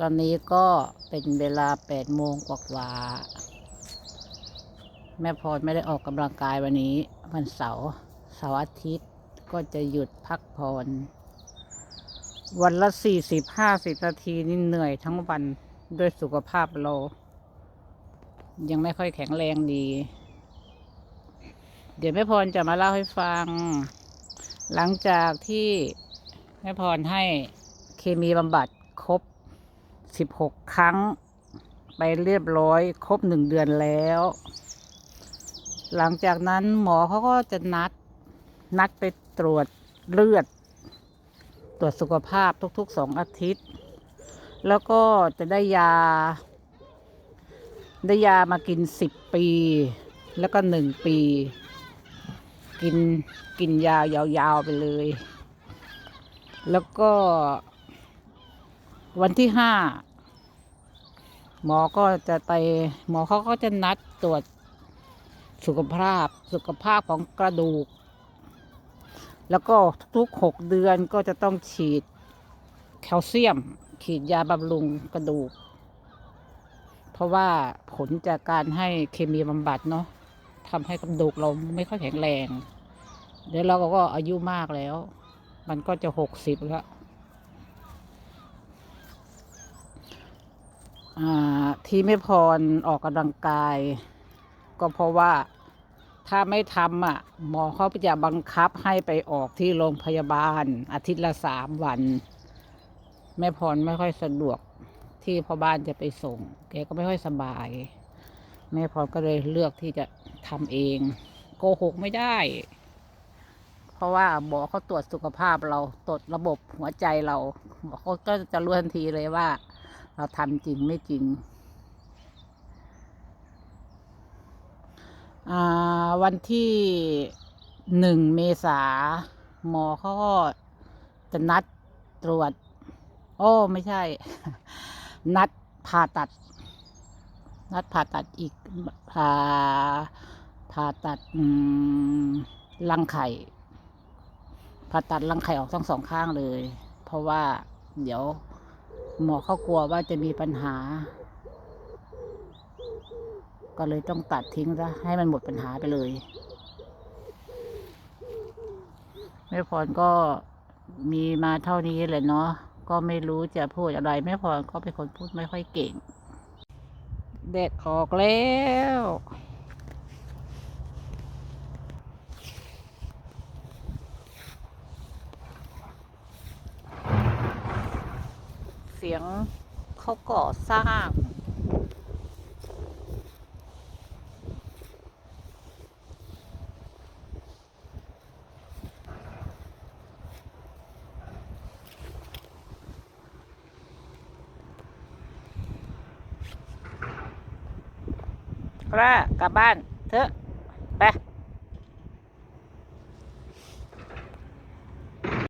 ตอนนี้ก็เป็นเวลาแปดโมงกว่าๆแม่พรไม่ได้ออกกำลังกายวันนี้ วันเสาร์เสาร์อาทิตย์ก็จะหยุดพักผ่อนวันละสี่สิบห้าสิบนาทีนี่เหนื่อยทั้งวันด้วยสุขภาพเรา ยังไม่ค่อยแข็งแรงดี เดี๋ยวแม่พรจะมาเล่าให้ฟัง หลังจากที่แม่พรให้เคมีบำบัดครบ สิบหกครั้ง ไปเรียบร้อย ครบหนึ่งเดือนแล้ว หลังจากนั้นหมอเขาก็จะนัด นัดไปตรวจเลือด ตรวจสุขภาพทุกๆสองอาทิตย์ แล้วก็จะได้ยา ได้ยามากินสิบปี แล้วก็หนึ่งปี กินกินยายาวๆไปเลย แล้วก็วันที่ห้า หมอก็จะไปหมอเขาก็จะนัดตรวจสุขภาพสุขภาพของกระดูก แล้วก็ทุกหกเดือนก็จะต้องฉีดแคลเซียม ฉีดยาบำรุงกระดูก เพราะว่าผลจากการให้เคมีบำบัดเนาะทำให้กระดูกเราไม่ค่อยแข็งแรง เดี๋ยวเราก็อายุมากแล้ว มันก็จะหกสิบแล้ว อ่า ที่ไม่พรออกกำลังกาย ก็เพราะว่าถ้าไม่ทำอะ หมอเขาจะบังคับให้ไปออกที่โรงพยาบาล อาทิตย์ละสามวัน แม่พรไม่ค่อยสะดวกที่พ่อบ้านจะไปส่งแกก็ไม่ค่อยสบาย แม่พรก็เลยเลือกที่จะทำเอง โกหกไม่ได้ เพราะว่าหมอเขาตรวจสุขภาพเราตรวจระบบหัวใจเราหมอเขาก็จะรู้ทันทีเลยว่า เราทำจริงไม่จริงอ่าวันที่หนึ่งเมษาหมอเขาก็จะนัดตรวจ โอ้ไม่ใช่ นัดผ่าตัด นัดผ่าตัดอีกผ่าผ่าตัดรังไข่ผ่าตัดรังไข่ออกทั้งสองข้างเลย เพราะว่าเดี๋ยว หมอเขากลัวว่าจะมีปัญหา ก็เลยต้องตัดทิ้งซะให้มันหมดปัญหาไปเลยแม่พรก็มีมาเท่านี้เลยเนาะก็ไม่รู้จะพูดอะไรแม่พรก็เป็นคนพูดไม่ค่อยเก่งเด็ดออกแล้ว สียงเขาก่อสร้างกล้ากลับบ้านเถอะ ไป